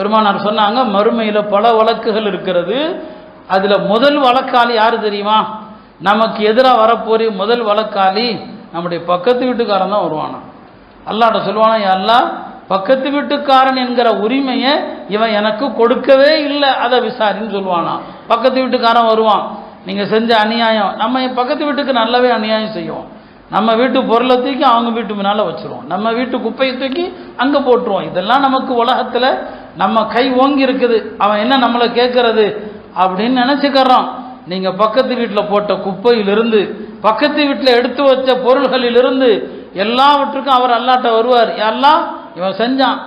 பெருமானார் சொன்னாங்க மறுமையில் பல வழக்குகள் இருக்கிறது. அதில் முதல் வழக்காளி யார் தெரியுமா? நமக்கு எதிராக வரப்போற முதல் வழக்காளி நம்முடைய பக்கத்து வீட்டுக்காரன் தான் வருவானா. அல்லாட்ட சொல்லுவானா எல்லாம் பக்கத்து வீட்டுக்காரன் என்கிற உரிமையை இவன் எனக்கு கொடுக்கவே இல்லை அதை விசாரின்னு சொல்லுவானா. பக்கத்து வீட்டுக்காரன் வருவான் நீங்கள் செஞ்ச அநியாயம் நம்ம என் பக்கத்து வீட்டுக்கு நல்லாவே அநியாயம் செய்வோம். நம்ம வீட்டு பொருளை தூக்கி அவங்க வீட்டு முன்னால் வச்சுருவோம். நம்ம வீட்டு குப்பையை தூக்கி அங்கே போட்டுருவோம். இதெல்லாம் நமக்கு உலகத்தில் நம்ம கை ஓங்கி இருக்குது. அவன் என்ன நம்மளை கேட்கறது? அப்படின்னு நினைச்சுக்கறான். நீங்க பக்கத்து வீட்டில் போட்ட குப்பையிலிருந்து பக்கத்து வீட்டில் எடுத்து வச்ச பொருள்களிலிருந்து எல்லாவற்றுக்கும் அவர் அல்லாட்ட வருவார். எல்லாம் இவன் செஞ்சான்.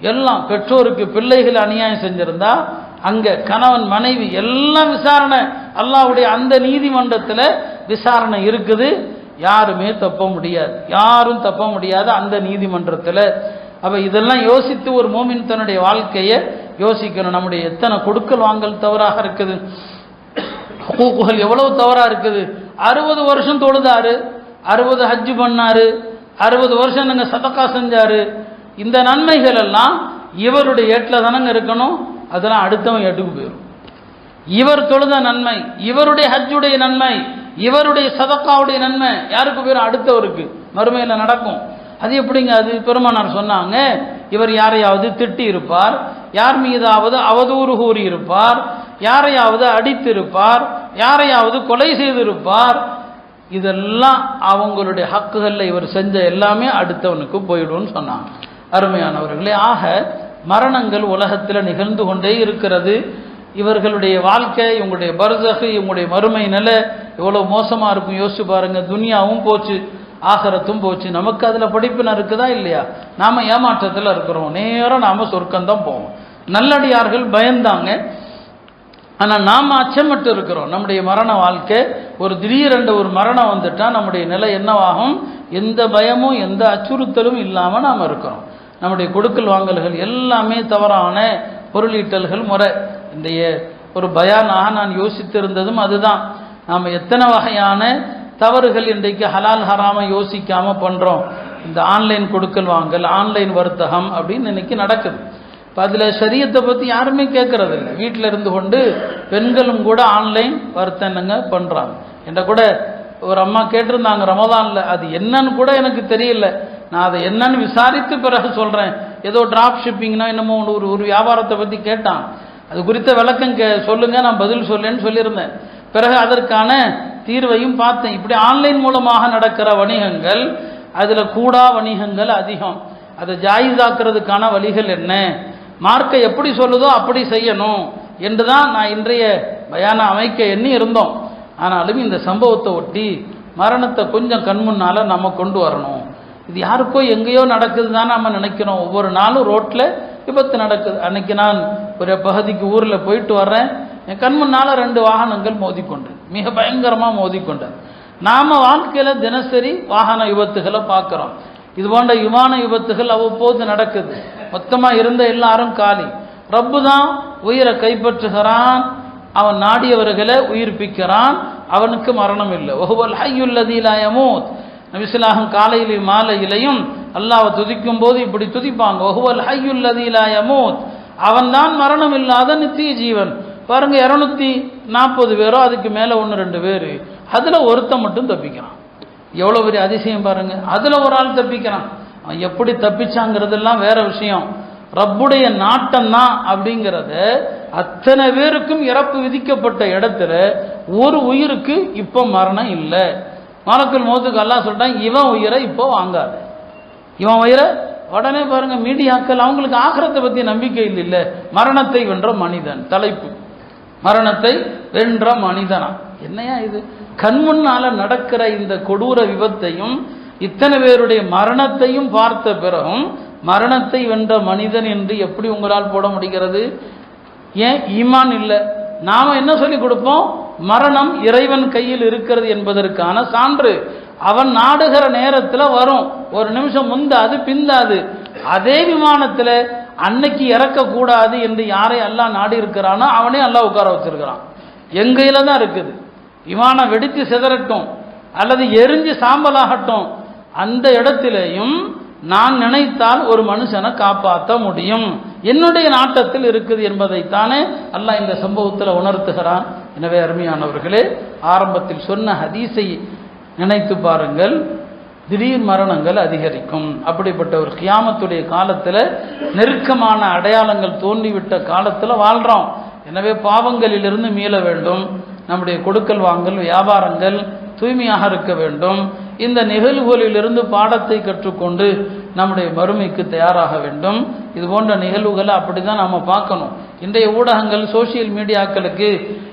எல்லாம் பெற்றோருக்கு பிள்ளைகள் அநியாயம் செஞ்சிருந்தா அங்கே கணவன் மனைவி எல்லாம் விசாரணை. அல்லாவுடைய அந்த நீதிமன்றத்தில் விசாரணை இருக்குது. யாருமே தப்ப முடியாது. யாரும் தப்ப முடியாது அந்த நீதிமன்றத்தில் அப்போ இதெல்லாம் யோசித்து ஒரு மோமின் தன்னுடைய வாழ்க்கையை யோசிக்கணும். நம்முடைய எத்தனை கொடுக்கல் வாங்கல் தவறாக இருக்குது? ஹூக்குகள் எவ்வளவு தவறாக இருக்குது? அறுபது வருஷம் தொழுதாரு அறுபது ஹஜ்ஜு பண்ணாரு அறுபது வருஷம் நீங்க சதக்கா செஞ்சாரு. இந்த நன்மைகள் எல்லாம் இவருடைய ஏட்டில் தானங்க இருக்கணும்? அதெல்லாம் அடுத்தவன் ஏட்டுக்கு போயிடும் இவர் தொழுத நன்மை இவருடைய ஹஜ்ஜுடைய நன்மை இவருடைய சதக்காவுடைய நன்மை யாருக்கு போயிடும் அடுத்தவருக்கு. மறுமையில் நடக்கும். அது எப்படிங்க? அது பெருமானார் சொன்னாங்க இவர் யாரையாவது திட்டி இருப்பார் யார் மீதாவது அவதூறு கூறி இருப்பார் யாரையாவது அடித்திருப்பார் யாரையாவது கொலை செய்திருப்பார் இதெல்லாம் அவங்களுடைய ஹக்குகளில் இவர் செஞ்ச எல்லாமே அடுத்தவனுக்கு போயிடும்னு சொன்னாங்க. அருமையானவர்களே ஆக மரணங்கள் உலகத்தில் நிகழ்ந்து கொண்டே இருக்கிறது. இவர்களுடைய வாழ்க்கை இவங்களுடைய பர்சகு இவங்களுடைய மறுமை நிலை எவ்வளோ மோசமாக இருக்கும் யோசிச்சு பாருங்க துனியாவும் போச்சு. ஆகரத்தும் போச்சு. நமக்கு அதில் படிப்பின இருக்குதா இல்லையா? நாம் ஏமாற்றத்தில் இருக்கிறோம். நேரம் நாம் சொர்க்கம்தான் போவோம். நல்லடியார்கள் பயந்தாங்க. ஆனால் நாம் அச்சமிட்டு இருக்கிறோம். நம்முடைய மரண வாழ்க்கை ஒரு திடீரென்று ஒரு மரணம் வந்துட்டால் நம்முடைய நிலை என்னவாகும்? எந்த பயமும் எந்த அச்சுறுத்தலும் இல்லாமல் நாம் இருக்கிறோம். நம்முடைய கொடுக்கல் வாங்கல்கள் எல்லாமே தவறான பொருளீட்டல்கள் முறை. இந்த ஒரு பயானாக நான் யோசித்திருந்ததும் அதுதான். நாம் எத்தனை வகையான தவறுகள் இன்றைக்கு ஹலால் ஹராம யோசிக்காம பண்றோம். இந்த ஆன்லைன் கொடுக்கல் வாங்கல் ஆன்லைன் வர்த்தகம் அப்படின்னு இன்னைக்கு நடக்குது. இப்போ அதில் சரியத்தை பற்றி யாருமே கேட்கறது இல்லை வீட்டில் இருந்து கொண்டு பெண்களும் கூட ஆன்லைன் வர்த்தனங்க பண்ணுறாங்க என்கிட்ட கூட ஒரு அம்மா கேட்டிருந்தாங்க ரமதானில் அது என்னன்னு கூட எனக்கு தெரியல. நான் அதை என்னன்னு விசாரித்து பிறகு சொல்கிறேன் ஏதோ டிராப் ஷிப்பிங்னா என்னமோ ஒரு ஒரு வியாபாரத்தை பற்றி கேட்டான். அது குறித்த விளக்கம் கே சொல்லுங்க நான் பதில் சொல்லேன்னு சொல்லியிருந்தேன். பிறகு அதற்கான தீர்வையும் பார்த்தேன். இப்படி ஆன்லைன் மூலமாக நடக்கிற வணிகங்கள் அதில் கூடா வணிகங்கள் அதிகம். அதை ஜாயிதாக்குறதுக்கான வழிகள் என்ன? மார்க்கை எப்படி சொல்லுதோ அப்படி செய்யணும் என்று தான் நான் இன்றைய பயான அமைக்க எண்ணி இருந்தோம். ஆனாலும் இந்த சம்பவத்தை ஒட்டி மரணத்தை கொஞ்சம் கண்முன்னால நம்ம கொண்டு வரணும். இது யாருக்கோ எங்கேயோ நடக்குது தான் நம்ம நினைக்கிறோம். ஒவ்வொரு நாளும் ரோட்டில் விபத்து நடக்குது. அன்னைக்கு நான் ஒரு பகுதிக்கு ஊரில் போயிட்டு வர்றேன். என் கண் முன்னால் ரெண்டு வாகனங்கள் மோதிக்கொண்டு மிக பயங்கரமாக மோதிக்கொண்டது நாம் வாழ்க்கையில் தினசரி வாகன விபத்துகளை பார்க்குறோம். இது போன்ற விமான விபத்துகள் அவ்வப்போது நடக்குது. மொத்தமாக இருந்த எல்லாரும் காலி. ரப்பு தான் உயிரை கைப்பற்றுகிறான். அவன் நாடியவர்களை உயிர்ப்பிக்கிறான். அவனுக்கு மரணம் இல்லை. ஒஹுவல் ஹையுல்லதீலாயமூத் நபிசிலாகம் காலையிலையும் மாலையிலையும் அல்லாவை துதிக்கும் போது இப்படி துதிப்பாங்க. ஒஹுவல் ஹையுல்லதீலாயமூத் அவன் தான் மரணம் இல்லாத நித்திய ஜீவன். பாருங்க இரநூத்தி நாற்பது பேரோ அதுக்கு மேலே ஒன்று ரெண்டு பேர். அதில் ஒருத்தன் மட்டும் தப்பிக்கிறான். எவ்வளோ பெரிய அதிசயம் பாருங்க. அதில் ஒரு ஆள் தப்பிக்கிறான். அவன் எப்படி தப்பிச்சாங்கிறதெல்லாம் வேற விஷயம். ரப்புடைய நாட்டம் தான் அப்படிங்கிறத அத்தனை பேருக்கும் இறப்பு விதிக்கப்பட்ட இடத்துல ஒரு உயிருக்கு இப்போ மரணம் இல்லை. மலக்குள் மோத்துக்கு எல்லாம் சொல்லிட்டான் இவன் உயிரை இப்போ வாங்காது. இவன் உயிரை உடனே பாருங்க மீடியாக்கள் அவங்களுக்கு ஆக்கிரத்தை பற்றி நம்பிக்கை இல்லை. மரணத்தை வென்ற மனிதன் தலைப்பு. மரணத்தை வென்ற மனிதனா? என்னையா இது? கண்முன்னால நடக்கிற இந்த கொடூர விபத்தையும் இத்தனை பேருடைய மரணத்தையும் பார்த்த பிறகும் மரணத்தை வென்ற மனிதன் என்று எப்படி உங்களால் போட முடிகிறது? ஏன் ஈமான் இல்லை? நாம என்ன சொல்லி கொடுப்போம்? மரணம் இறைவன் கையில் இருக்கிறது என்பதற்கான சான்று. அவன் நாடுகிற நேரத்தில் வரும். ஒரு நிமிஷம் முந்தாது பிந்தாது. அதே விமானத்தில் அன்னைக்கு இறக்கக்கூடாது என்று யாரை அல்லா நாடி இருக்கிறானோ அவனே அல்லா உட்கார வச்சிருக்கிறான். எங்கையில தான் இருக்குது. விமானம் வெடித்து சிதறட்டும் அல்லது எரிஞ்சு சாம்பலாகட்டும் அந்த இடத்திலேயும் நான் நினைத்தால் ஒரு மனுஷனை காப்பாற்ற முடியும். என்னுடைய நாட்டத்தில் இருக்குது என்பதைத்தானே அல்லாஹ் இந்த சம்பவத்தில் உணர்த்துகிறான். எனவே அருமையானவர்களே ஆரம்பத்தில் சொன்ன ஹதீஸை நினைத்து பாருங்கள். திடீர் மரணங்கள் அதிகரிக்கும். அப்படிப்பட்ட ஒரு கியாமத்துடைய காலத்தில் நெருக்கமான அடையாளங்கள் தோன்றிவிட்ட காலத்தில் வாழ்கிறோம் எனவே பாவங்களிலிருந்து மீள வேண்டும். நம்முடைய கொடுக்கல் வாங்கல் வியாபாரங்கள் தூய்மையாக இருக்க வேண்டும். இந்த நிகழ்வுகளிலிருந்து பாடத்தை கற்றுக்கொண்டு நம்முடைய மறுமைக்கு தயாராக வேண்டும். இது போன்ற நிகழ்வுகளை அப்படி தான் நம்ம பார்க்கணும். இன்றைய ஊடகங்கள் சோசியல் மீடியாக்களுக்கு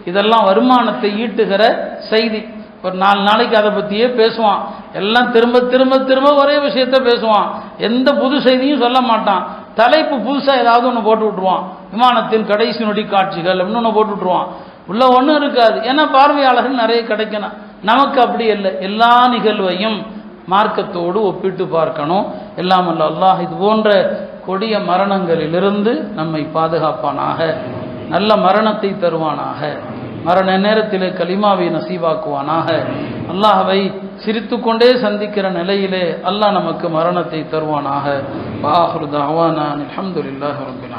இதெல்லாம் வருமானத்தை ஈட்டுகிற செய்தி. ஒரு நாலு நாளைக்கு அதை பற்றியே பேசுவான். எல்லாம் திரும்ப திரும்ப திரும்ப ஒரே விஷயத்த பேசுவான். எந்த புது செய்தியும் சொல்ல மாட்டான். தலைப்பு புதுசாக ஏதாவது ஒன்று போட்டு விட்ருவான் விமானத்தின் கடைசி நொடி காட்சிகள் அப்படின்னு ஒன்று போட்டு விட்ருவான் உள்ள ஒன்றும் இருக்காது. ஏன்னா பார்வையாளர்கள் நிறைய கிடைக்கணும். நமக்கு அப்படி இல்லை. எல்லா நிகழ்வையும் மார்க்கத்தோடு ஒப்பிட்டு பார்க்கணும். எல்லாம் அல்ல அல்லாஹ் இது போன்ற கொடிய மரணங்களிலிருந்து நம்மை பாதுகாப்பானாக. நல்ல மரணத்தை தருவானாக. மரண நேரத்திலே கலிமாவை நசீவாக்குவானாக. அல்லாஹவை சிரித்துக்கொண்டே சந்திக்கிற நிலையிலே அல்லாஹ் நமக்கு மரணத்தை தருவானாக. பாஹுர் தாவானா அலமதுல்லாஹ் ரபின்